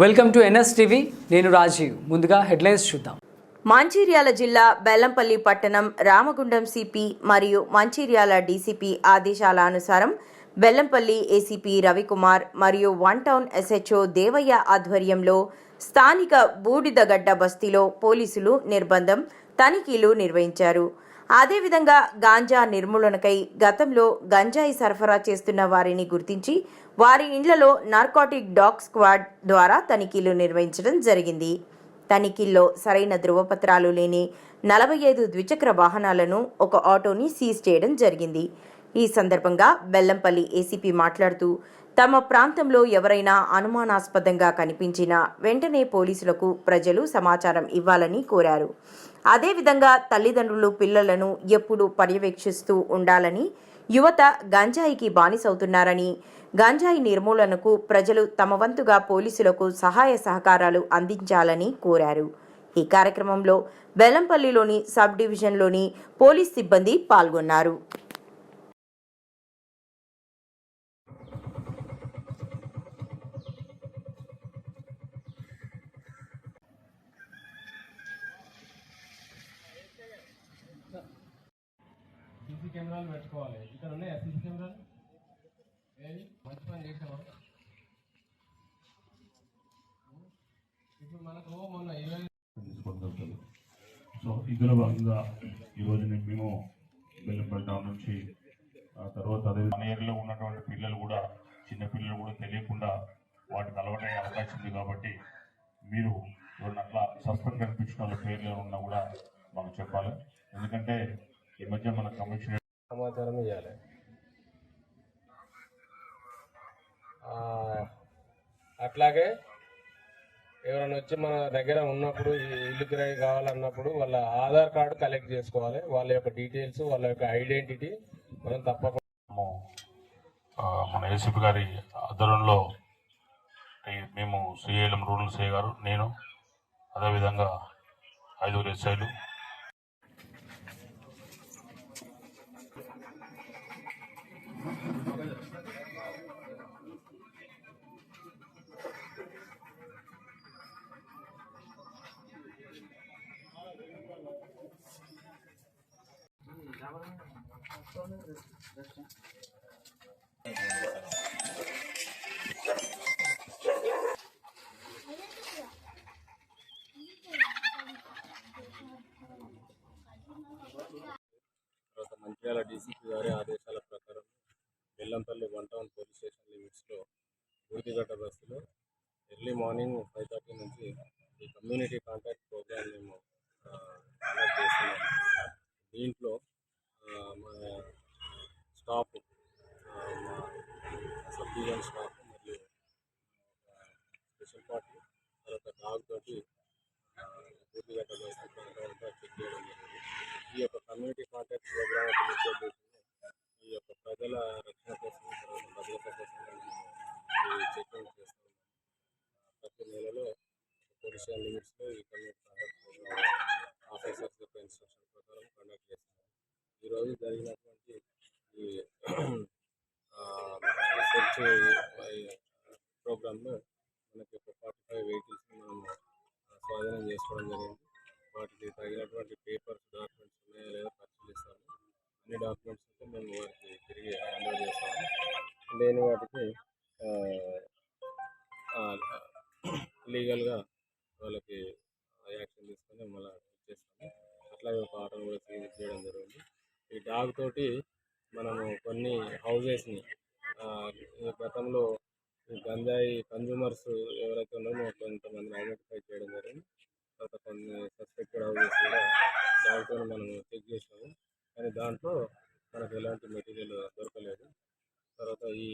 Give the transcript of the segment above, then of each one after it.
Welcome to NS TV. నేను రాజీవ్. ముందుగా headlines చూద్దాం. మంచిర్యాల జిల్లా బెల్లంపల్లి పట్టణం రామగుండం సిపి మరియు మంచిర్యాల డీసీపీ ఆదేశాల అనుసారం బెల్లంపల్లి ఏసీపీ రవికుమార్ మరియు వన్ టౌన్ ఎస్హెచ్ఓ దేవయ్య ఆధ్వర్యంలో స్థానిక బూడిదగడ్డ బస్తీలో పోలీసులు నిర్బంధం తనిఖీలు నిర్వహించారు. అదేవిధంగా గాంజా నిర్మూలనకై గతంలో గంజాయి సరఫరా చేస్తున్న వారిని గుర్తించి వారి ఇండ్లలో నార్కాటిక్ డాగ్ స్క్వాడ్ ద్వారా తనిఖీలు నిర్వహించడం జరిగింది. తనిఖీల్లో సరైన ధృవపత్రాలు లేని నలభై ఐదు ద్విచక్ర వాహనాలను ఒక ఆటోని సీజ్ చేయడం జరిగింది. ఈ సందర్భంగా బెల్లంపల్లి ఏసీపీ మాట్లాడుతూ తమ ప్రాంతంలో ఎవరైనా అనుమానాస్పదంగా కనిపించినా వెంటనే పోలీసులకు ప్రజలు సమాచారం ఇవ్వాలని కోరారు. అదేవిధంగా తల్లిదండ్రులు పిల్లలను ఎప్పుడూ పర్యవేక్షిస్తూ ఉండాలని యువత గంజాయికి బానిసవుతున్నారని గంజాయి నిర్మూలనకు ప్రజలు తమ వంతుగా పోలీసులకు సహాయ సహకారాలు అందించాలని కోరారు. ఈ కార్యక్రమంలో బెల్లంపల్లిలోని సబ్ డివిజన్లోని పోలీస్ సిబ్బంది పాల్గొన్నారు సీసీ కెమెరాలు పెట్టుకోవాలి. ఇక్కడ ఉన్నాయా సీసీ కెమెరాలు? ఏది? మంచి పని చేసామా ఇప్పుడు మనకు మొన్న ఇరవై తీసుకోవడం సో ఇందులో భాగంగా ఈరోజు నేను మేము బెల్లంపల్లి టౌన్ నుంచి ఆ తర్వాత అదే ఏరియాలో ఉన్నటువంటి పిల్లలు కూడా చిన్న పిల్లలు కూడా తెలియకుండా వాటికి అలవాటయ్యే అవకాశం ఉంది కాబట్టి మీరు ఎవరైనా అట్లా సస్పెండ్ కనిపించిన వాళ్ళ పేర్లు ఉన్నా కూడా మాకు చెప్పాలి. ఎందుకంటే ఈ మధ్య మన కమిషన్ సమాచారం ఇవ్వాలి అట్లాగే ఎవరైనా వచ్చి మన దగ్గర ఉన్నప్పుడు ఇల్లు కిరాయి కావాలన్నప్పుడు వాళ్ళ ఆధార్ కార్డు కలెక్ట్ చేసుకోవాలి. వాళ్ళ యొక్క డీటెయిల్స్ వాళ్ళ యొక్క ఐడెంటిటీ మనం తప్పకుండా మన ఏసీపీ గారి ఆధ్వర్యంలో మేము శ్రీశైలం రూరల్ సే గారు నేను అదేవిధంగా ఐదుగురు ఎస్ఐలు తర్వాత మంచిర్యాల డీసీపీ గారి ఆదేశాల ప్రకారం Bellampalli one town police station లిమిట్స్లో బూడిదిగడ్డ బస్సులో ఎర్లీ మార్నింగ్ ఫైవ్ థర్టీ నుంచి ఈ కమ్యూనిటీ కాంటాక్ట్ ప్రోగ్రామ్ మేము కండక్ట్ చేస్తున్నాము దీంట్లో స్టాఫ్ సబ్ డివిజన్ స్టాఫ్ మరియు స్పెషల్ పార్టీ. తర్వాత డాగ్ తోటి పూర్తిగడ్డ బస్సు చెక్ చేయడం జరిగింది. ఈ యొక్క కమ్యూనిటీ కాంటాక్ట్ ప్రోగ్రామ్ ఒక ఈ యొక్క ప్రజల రక్షణ కోసం తర్వాత భద్రత కోసం మేము ఈ చెకింగ్ చేస్తున్నాం. ప్రతి నెలలో పోలీస్ లిమిట్స్లో ఈ కమ్యూనిటీ కాంటాక్ట్ ప్రోగ్రామ్ ఆఫీసర్స్ యొక్క ఇన్స్ట్రక్షన్ ప్రకారం కండక్ట్ చేస్తున్నాం. ఈరోజు జరిగినటువంటి ఈ సెర్చ్ ప్రోగ్రాంలో మనకి ఒక ఫార్టీ ఫైవ్ వెహికల్స్ని మనము స్వాధీనం చేసుకోవడం జరిగింది. వాటికి తగినటువంటి పేపర్స్ డాక్యుమెంట్స్ ఉన్నాయా లేదా పరిశీలిస్తాము. అన్ని డాక్యుమెంట్స్ అయితే మేము వారికి తిరిగి హ్యాండ్ చేస్తాము. లేని వాటికి లీగల్గా వాళ్ళకి యాక్షన్ తీసుకొని మళ్ళీ చేస్తాము. అట్లాగే ఒక ఆటోను కూడా సీజ్ చేయడం జరిగింది ఈ డాగ్ తోటి మనము కొన్ని హౌజెస్ని గతంలో గంజాయి కన్జ్యూమర్స్ ఎవరైతే ఉన్నారో కొంతమందిని ఐడెంటిఫై చేయడం జరిగింది. తర్వాత కొన్ని సస్పెక్టెడ్ హౌజెస్ కూడా దాంతో మనం చెక్ చేసాము. కానీ దాంట్లో మనకు ఎలాంటి మెటీరియల్ దొరకలేదు. తర్వాత ఈ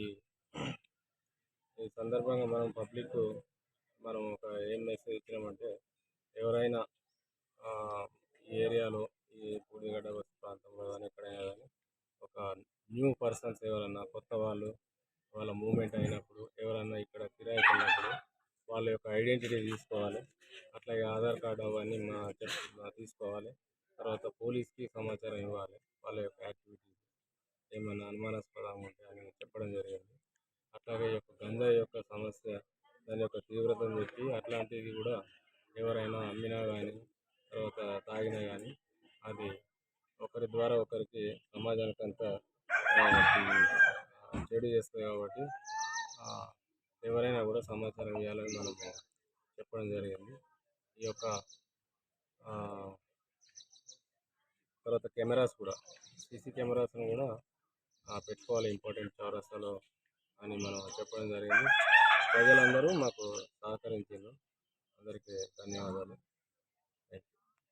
ఈ సందర్భంగా మనం పబ్లిక్ మనం ఒక ఏం మెసేజ్ ఇచ్చినామంటే ఎవరైనా ఈ ఏరియాలో ఈ పూడిగడ్డ బస్ ప్రాంతంలో కానీ ఎక్కడైనా కానీ ఒక న్యూ పర్సన్స్ ఎవరన్నా కొత్త వాళ్ళు వాళ్ళ మూమెంట్ అయినప్పుడు ఎవరన్నా ఇక్కడ కిరాయికి ఉన్నప్పుడు వాళ్ళ యొక్క ఐడెంటిటీ తీసుకోవాలి. అట్లాగే ఆధార్ కార్డు అవన్నీ మా మా తీసుకోవాలి. తర్వాత పోలీస్కి సమాచారం ఇవ్వాలి. వాళ్ళ యొక్క యాక్టివిటీస్ ఏమైనా అనుమానాస్పదంగా ఉంటే అని చెప్పడం జరిగింది. అట్లాగే యొక్క గంజాయి యొక్క సమస్య దాని యొక్క తీవ్రతను చెప్పి ఎవరైనా అమ్మినా కానీ తర్వాత తాగినా కానీ అది ఒకరి ద్వారా ఒకరికి సమాజానికి అంతా చెడు చేస్తుంది కాబట్టి ఎవరైనా కూడా సమాచారం ఇవ్వాలని మనం చెప్పడం జరిగింది. ఈ యొక్క తర్వాత కెమెరాస్ కూడా సీసీ కెమెరాస్ను కూడా పెట్టుకోవాలి ఇంపార్టెంట్ చౌరస్తాలో అని మనం చెప్పడం జరిగింది. ప్రజలందరూ మాకు సహకరించారు. అందరికీ ధన్యవాదాలు.